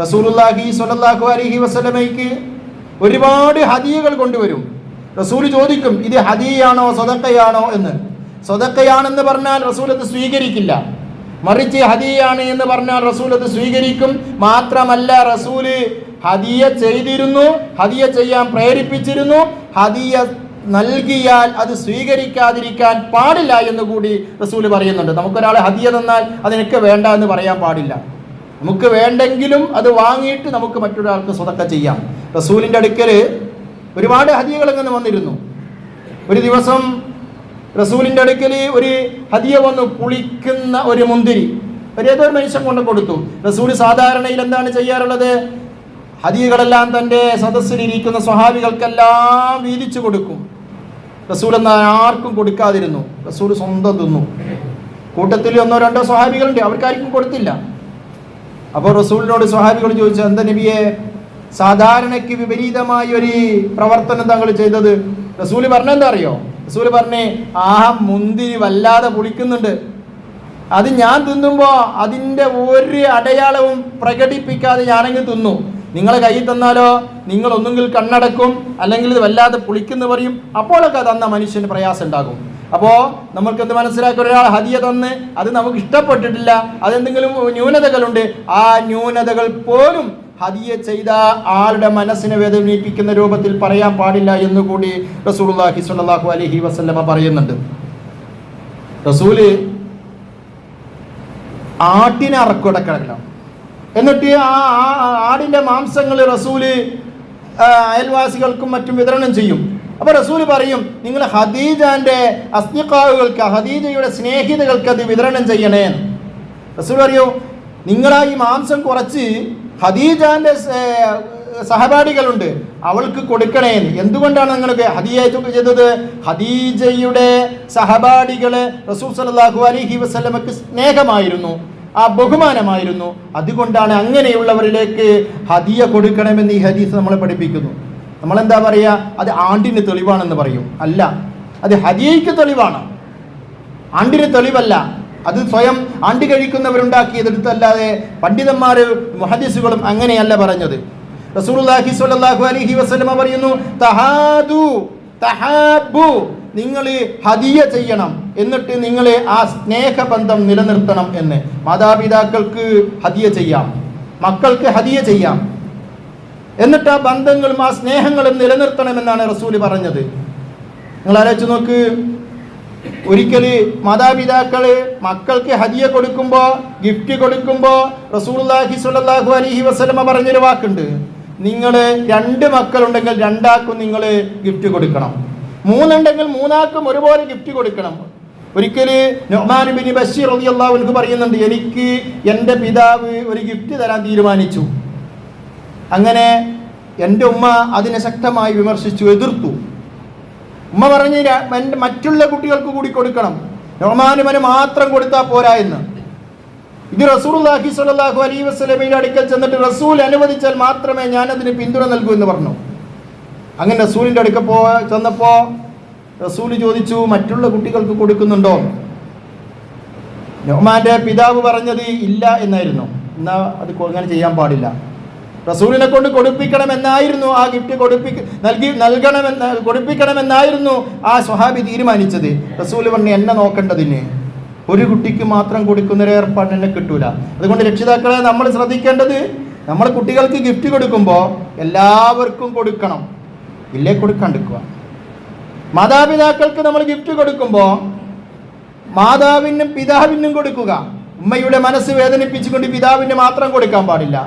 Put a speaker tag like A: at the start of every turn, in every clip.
A: റസൂലുല്ലാഹി സ്വല്ലല്ലാഹു അലൈഹി വസല്ലമയ്ക്ക് ഒരുപാട് ഹദിയകൾ കൊണ്ടുവരും. റസൂൽ ചോദിക്കും ഇത് ഹദിയാണോ സ്വതക്കയാണോ എന്ന്. സ്വതക്കയാണെന്ന് പറഞ്ഞാൽ റസൂൽ അത് സ്വീകരിക്കില്ല. മറിച്ച് ഹദിയാണ് എന്ന് പറഞ്ഞാൽ റസൂൽ അത് സ്വീകരിക്കും. മാത്രമല്ല റസൂൽ ഹദിയ ചെയ്തിരുന്നു ഹദിയ ചെയ്യാൻ പ്രേരിപ്പിച്ചിരുന്നു. ഹദിയ നൽകിയാൽ അത് സ്വീകരിക്കാതിരിക്കാൻ പാടില്ല എന്ന് കൂടി റസൂൽ പറയുന്നുണ്ട്. നമുക്കൊരാൾ ഹദിയ തന്നാൽ അതെനിക്ക് വേണ്ട എന്ന് പറയാൻ പാടില്ല. നമുക്ക് വേണ്ടെങ്കിലും അത് വാങ്ങിയിട്ട് നമുക്ക് മറ്റൊരാൾക്ക് സ്വതക്ക ചെയ്യാം. റസൂലിന്റെ അടുക്കൽ ഒരുപാട് ഹതിയകൾ ഇങ്ങനെ വന്നിരുന്നു. ഒരു ദിവസം റസൂലിന്റെ അടുക്കൽ ഒരു ഹദിയ വന്നു പുളിക്കുന്ന ഒരു മുന്തിരി. ഒരു ഏതോ ഒരു മനുഷ്യൻ കൊണ്ട് കൊടുത്തു. റസൂൽ സാധാരണയിൽ എന്താണ് ചെയ്യാറുള്ളത്? ഹദിയകളെല്ലാം തന്റെ സദസ്സിലിരിക്കുന്ന സ്വഹാബികൾക്കെല്ലാം വീതിച്ചു കൊടുക്കും. റസൂൽ എന്നാൽ ആർക്കും കൊടുക്കാതിരുന്നു. റസൂൽ സ്വന്തം തിന്നു. കൂട്ടത്തിൽ ഒന്നോ രണ്ടോ സ്വഹാബികളുണ്ട്. അവർക്കാർക്കും കൊടുത്തില്ല. അപ്പോൾ റസൂലിനോട് സ്വഹാബികൾ ചോദിച്ചു എന്താ നബിയെ സാധാരണയ്ക്ക് വിപരീതമായ ഒരു പ്രവർത്തനം താങ്കൾ ചെയ്തത്? റസൂൽ പറഞ്ഞെന്താ അറിയോ? റസൂൽ പറഞ്ഞേ ആ മുന്തിരി വല്ലാതെ പുളിക്കുന്നുണ്ട്. അത് ഞാൻ തിന്നുമ്പോൾ അതിന്റെ ഒരു അടയാളവും പ്രകടിപ്പിക്കാതെ ഞാനെങ്കിൽ തിന്നു. നിങ്ങളെ കയ്യിൽ തന്നാലോ? നിങ്ങൾ ഒന്നുകിൽ കണ്ണടക്കും. അല്ലെങ്കിൽ ഇത് വല്ലാതെ പുളിക്കുന്നു പറയും. അപ്പോഴൊക്കെ തന്ന മനുഷ്യന് പ്രയാസം ഉണ്ടാകും. അപ്പോൾ നമുക്ക് എന്ത് മനസ്സിലാക്കുക ഒരാൾ ഹതിയ തന്ന് അത് നമുക്ക് ഇഷ്ടപ്പെട്ടിട്ടില്ല അതെന്തെങ്കിലും ന്യൂനതകളുണ്ട് ആ ന്യൂനതകൾ പോലും ഹതിയ ചെയ്ത ആളുടെ മനസ്സിനെ വേദനിപ്പിക്കുന്ന രൂപത്തിൽ പറയാൻ പാടില്ല എന്ന് കൂടി റസൂലുള്ളാഹി സ്വല്ലല്ലാഹു അലൈഹി വസല്ലമ പറയുന്നുണ്ട്. റസൂൽ ആട്ടിനെ അറക്കുടക്കണം എന്നിട്ട് ആ ആടിന്റെ മാംസങ്ങൾ റസൂൽ അയൽവാസികൾക്കും മറ്റും വിതരണം ചെയ്യും. അപ്പൊ റസൂൽ പറയും നിങ്ങൾ ഹദീജാന്റെ അസ്നിക്കാവുകൾക്ക് ഹദീജയുടെ സ്നേഹിതകൾക്ക് അത് വിതരണം ചെയ്യണേ. റസൂൽ പറയൂ നിങ്ങളാ ഈ മാംസം കുറച്ച് ഹദീജാന്റെ സഹപാഠികളുണ്ട് അവൾക്ക് കൊടുക്കണേ എന്തുകൊണ്ടാണ് നിങ്ങൾക്ക് ഹദീജ ചെയ്തത്? ഹദീജയുടെ സഹപാഠികൾ റസൂൽ സല്ലല്ലാഹു അലൈഹി വസ്ലമക്ക് സ്നേഹമായിരുന്നു ആ ബഹുമാനമായിരുന്നു. അതുകൊണ്ടാണ് അങ്ങനെയുള്ളവരിലേക്ക് ഹദിയ കൊടുക്കണമെന്ന് ഈ ഹദീസ് നമ്മളെ പഠിപ്പിക്കുന്നു. നമ്മൾ എന്താ പറയുക അത് ആണ്ടിന് തെളിവാണെന്ന് പറയും. അല്ല അത് ഹദിയയ്ക്ക് തെളിവാണ്. ആണ്ടിന് തെളിവല്ല. അത് സ്വയം ആണ്ടി കഴിക്കുന്നവരുണ്ടാക്കിയതെടുത്തല്ലാതെ പണ്ഡിതന്മാർ മഹദീസുകളും അങ്ങനെയല്ല പറഞ്ഞത്. റസൂലുള്ളാഹി സ്വല്ലല്ലാഹു അലൈഹി വസ്ലമ പറയുന്നു തഹാദു തഹാബു നിങ്ങൾ ഹദിയ ചെയ്യണം. എന്നിട്ട് നിങ്ങൾ ആ സ്നേഹബന്ധം നിലനിർത്തണം എന്ന്. മാതാപിതാക്കൾക്ക് ഹദിയ ചെയ്യാം. മക്കൾക്ക് ഹദിയ ചെയ്യാം. എന്നിട്ട് ആ ബന്ധങ്ങളും ആ സ്നേഹങ്ങളും നിലനിർത്തണമെന്നാണ് റസൂൽ പറഞ്ഞത്. നിങ്ങൾ ആലോചിച്ച് നോക്ക്. ഒരിക്കൽ മാതാപിതാക്കൾ മക്കൾക്ക് ഹദിയ കൊടുക്കുമ്പോൾ ഗിഫ്റ്റ് കൊടുക്കുമ്പോൾ റസൂലുള്ളാഹി സ്വല്ലല്ലാഹു അലൈഹി വസല്ലമ പറഞ്ഞൊരു വാക്കുണ്ട്. നിങ്ങൾ രണ്ട് മക്കളുണ്ടെങ്കിൽ രണ്ടാക്കും നിങ്ങൾ ഗിഫ്റ്റ് കൊടുക്കണം. മൂന്നുണ്ടെങ്കിൽ മൂന്നാക്കും ഒരുപോലെ ഗിഫ്റ്റ് കൊടുക്കണം. ഒരിക്കൽ നൊമാൻ ബിൻ ബഷീർ അൻഹു പറയുന്നുണ്ട് എനിക്ക് എന്റെ പിതാവ് ഒരു ഗിഫ്റ്റ് തരാൻ തീരുമാനിച്ചു. അങ്ങനെ എന്റെ ഉമ്മ അതിനെ ശക്തമായി വിമർശിച്ചു എതിർത്തു. ഉമ്മ പറഞ്ഞു എന്റെ മറ്റുള്ള കുട്ടികൾക്ക് കൂടി കൊടുക്കണം. നോമാനുമന് മാത്രം കൊടുത്താൽ പോരാ എന്ന്. ഇത് റസൂലുള്ളാഹി സ്വല്ലല്ലാഹു അലൈഹി വസല്ലമയുടെ അടുക്കൽ ചെന്നിട്ട് റസൂൽ അനുവദിച്ചാൽ മാത്രമേ ഞാൻ അതിന് പിന്തുണ നൽകൂ എന്ന് പറഞ്ഞു. അങ്ങനെ റസൂലിന്റെ അടുക്കൽ പോ ചെന്നപ്പോൾ റസൂൽ ചോദിച്ചു മറ്റുള്ള കുട്ടികൾക്ക് കൊടുക്കുന്നുണ്ടോ? നോമാന്റെ പിതാവ് പറഞ്ഞത് ഇല്ല എന്നായിരുന്നു. എന്നാൽ അത് അങ്ങനെ ചെയ്യാൻ പാടില്ല. റസൂലിനെ കൊണ്ട് കൊടുപ്പിക്കണമെന്നായിരുന്നു ആ ഗിഫ്റ്റ് കൊടുപ്പിക്ക നൽകി നൽകണമെന്ന് കൊടുപ്പിക്കണമെന്നായിരുന്നു ആ സ്വഹാബി തീരുമാനിച്ചത്. റസൂൽ പറഞ്ഞു എന്നെ നോക്കേണ്ടതിന്. ഒരു കുട്ടിക്ക് മാത്രം കൊടുക്കുന്ന ഒരു ഏർപ്പാട് എന്നെ കിട്ടൂല. അതുകൊണ്ട് രക്ഷിതാക്കളെ നമ്മൾ ശ്രദ്ധിക്കേണ്ടത് നമ്മൾ കുട്ടികൾക്ക് ഗിഫ്റ്റ് കൊടുക്കുമ്പോൾ എല്ലാവർക്കും കൊടുക്കണം. ഇല്ലേ കൊടുക്കാണ്ടിരിക്കുക മാതാപിതാക്കൾക്ക് നമ്മൾ ഗിഫ്റ്റ് കൊടുക്കുമ്പോൾ മാതാവിനും പിതാവിനും കൊടുക്കുക. ഉമ്മയുടെ മനസ്സ് വേദനിപ്പിച്ചുകൊണ്ട് പിതാവിന് മാത്രം കൊടുക്കാൻ പാടില്ല.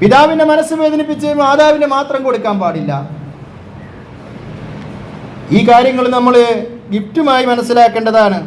A: പിതാവിന്റെ മനസ്സ് വേദനിപ്പിച്ച് മാതാവിന് മാത്രം കൊടുക്കാൻ പാടില്ല. ഈ കാര്യങ്ങൾ നമ്മൾ ഗിഫ്റ്റുമായി മനസ്സിലാക്കേണ്ടതാണ്.